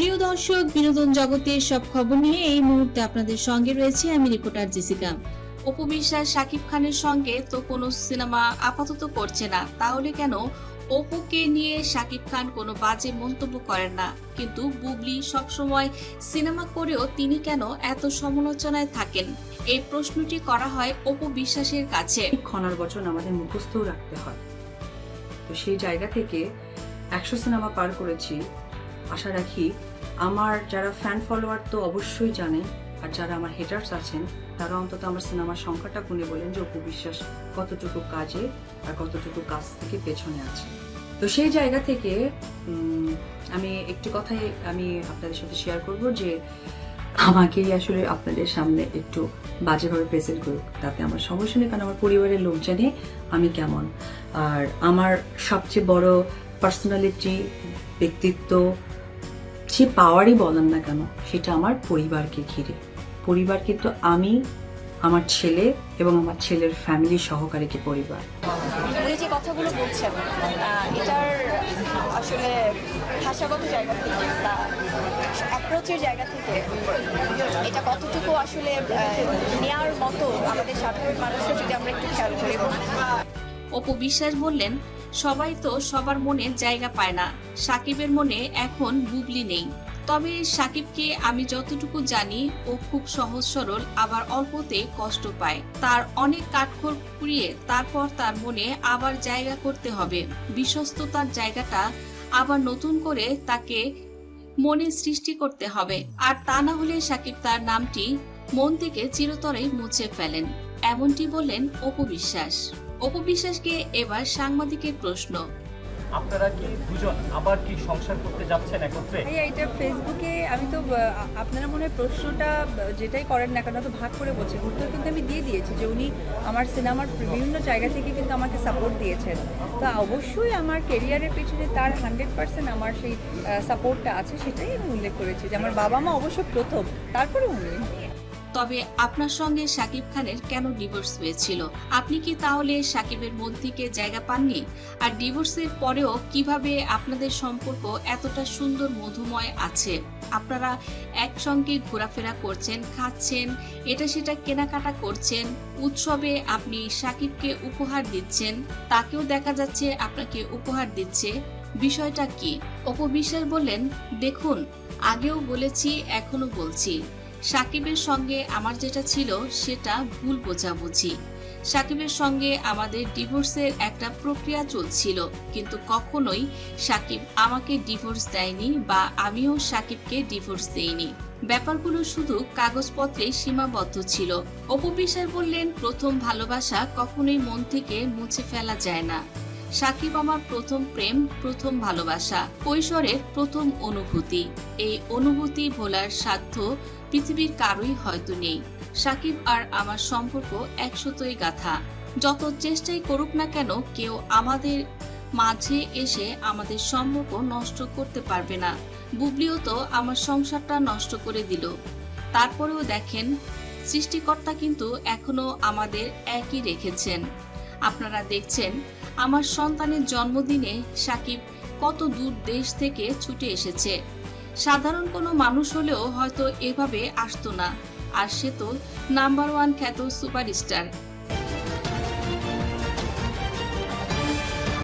প্রিয় দর্শক, বিনোদন জগতের সব খবর নিয়ে এই মুহূর্তে আপনাদের সঙ্গে রয়েছে আমি রিপোর্টার জেসিকা। অপু বিশ্বাস, শাকিব খানের সঙ্গে তো কোনো সিনেমা আপাতত করছে না। তাহলে কেন অপুকে নিয়ে শাকিব খান কোনো বাজে মন্তব্য করেন না? কিন্তু বুবলি সবসময় সিনেমা করেও তিনি কেন এত সমালোচনায় থাকেন? এই প্রশ্নটি করা হয় অপু বিশ্বাসের কাছে। ক্ষণার বচন আমাদের মুখস্থও রাখতে হয়। তো সেই জায়গা থেকে একশো সিনেমা পার করেছি আশা রাখি আমার যারা ফ্যান ফলোয়ার তো অবশ্যই জানেন আর যারা আমার হেটার্স আছেন, তারা অন্তত আমার সিনেমার সংখ্যাটা গুনে বলেন যে অপু বিশ্বাস কতটুকু কাজে আর কতটুকু কাজ থেকে পেছনে আছে। তো সেই জায়গা থেকে আমি একটি কথাই আমি আপনাদের সাথে শেয়ার করব যে আমাকেই আসলে আপনাদের সামনে একটু বাজেভাবে প্রেজেন্ট করুক, তাতে আমার সমস্যা নেই, কারণ আমার পরিবারের লোক জানে আমি কেমন। আর আমার সবচেয়ে বড় পার্সোনালিটি ব্যক্তিত্ব যে পাওয়ারই বলেন না কেন সেটা আমার পরিবারকে ঘিরে। পরিবার কিন্তু আমি আমার ছেলে এবং আমার ছেলের ফ্যামিলি সহকারীকে পরিবার? উনি যে কথাগুলো বলছেন এটার আসলে ভাষাগত জায়গা থেকে বা অ্যাপ্রোচের জায়গা থেকে এটা কতটুকু আসলে নেয়ার মতো আমাদের সাধারণ মানুষরা যদি আমরা একটু খেয়াল করি। অপু বিশ্বাস বললেন সবাই তো সবার মনে জায়গা পায় না। সাকিবের মনে এখন বুবলি নেই। তবে সাকিবকে আমি যতটুকু জানি, ও খুব সহজ সরল, আবার অল্পতে কষ্ট পায়। তার অনেক কাঠখড় পুড়িয়ে তারপর তার মনে আবার জায়গা করতে হবে। বিশ্বস্ততার জায়গাটা আবার নতুন করে তাকে মনে সৃষ্টি করতে হবে। আর তা না হলে সাকিব তার নামটি মন থেকে চিরতরে মুছে ফেলেন। এমনটি বললেন অপু বিশ্বাস অপু বিশ্বাসকে এবার সাংবাদিকের প্রশ্ন। আপনারা কি দুজন আবার কি সংসার করতে যাচ্ছেন একত্রে? ভাইয়া এটা ফেসবুকে আমি তো আপনারা মনে হয় প্রশ্নটা যেটাই করেন না কেন তো ভাগ করে বলছেন। উত্তর কিন্তু আমি দিয়ে দিয়েছি যে উনি আমার সিনেমার বিভিন্ন জায়গা থেকে কিন্তু আমাকে সাপোর্ট দিয়েছেন। তো অবশ্যই আমার কেরিয়ারের পিছনে তার হান্ড্রেড পার্সেন্ট আমার সেই সাপোর্টটা আছে সেটাই আমি উল্লেখ করেছি যে আমার বাবা মা অবশ্য প্রথম তারপরে উনি। তবে আপনার সঙ্গে সাকিব খানের কেন ডিভোর্স হয়েছিল? আপনি কি তাহলে সাকিবের মন থেকে জায়গা পাননি? আর ডিভোর্সের পরেও কীভাবে আপনাদের সম্পর্ক এতটা সুন্দর মধুময় আছে? আপনারা একসঙ্গে ঘোরাফেরা করছেন, খাচ্ছেন, এটা সেটা কেনাকাটা করছেন, উৎসবে আপনি সাকিবকে উপহার দিচ্ছেন, তাকেও দেখা যাচ্ছে আপনাকে উপহার দিচ্ছে, বিষয়টা কি? অপবিশ্বাস বললেন, দেখুন, আগেও বলেছি এখনও বলছি। সাকিবের সঙ্গে আমার যেটা ছিল, সেটা ভুল বোঝাবুঝি। সাকিবের সঙ্গে আমাদের ডিভোর্সের একটা প্রক্রিয়া চলছিল, কিন্তু কখনোই সাকিব আমাকে ডিভোর্স দেয়নি বা আমিও সাকিবকে ডিভোর্স দেইনি। ব্যাপারগুলো শুধু কাগজপত্রে সীমাবদ্ধ ছিল। অপবিশ্বাস বললেন, প্রথম ভালোবাসা কখনোই মন থেকে মুছে ফেলা যায় না। সাকিব আমার প্রথম প্রেম, প্রথম ভালোবাসা, কৈশোরের প্রথম অনুভূতি। এই অনুভূতি ভোলার সাধ্য, পৃথিবীর কারোই হয়তো নেই। সাকিব আর আমার সম্পর্ক একশতই গাথা। যত চেষ্টাই করুক না কেন, কেউ আমাদের মাঝে এসে আমাদের সম্পর্ক নষ্ট করতে পারবে না। বুবলিও তো আমার সংসারটা নষ্ট করে দিল। তারপরেও দেখেন, সৃষ্টিকর্তা কিন্তু এখনও আমাদের একই রেখেছেন। আপনারা দেখছেন, আমার সন্তানের জন্মদিনে সাকিব কত দূর দেশ থেকে ছুটে এসেছে। সাধারণ কোনো মানুষ হলেও হয়তো এভাবে আসতো না, আর সে তো নাম্বার ওয়ান খ্যাত সুপারস্টার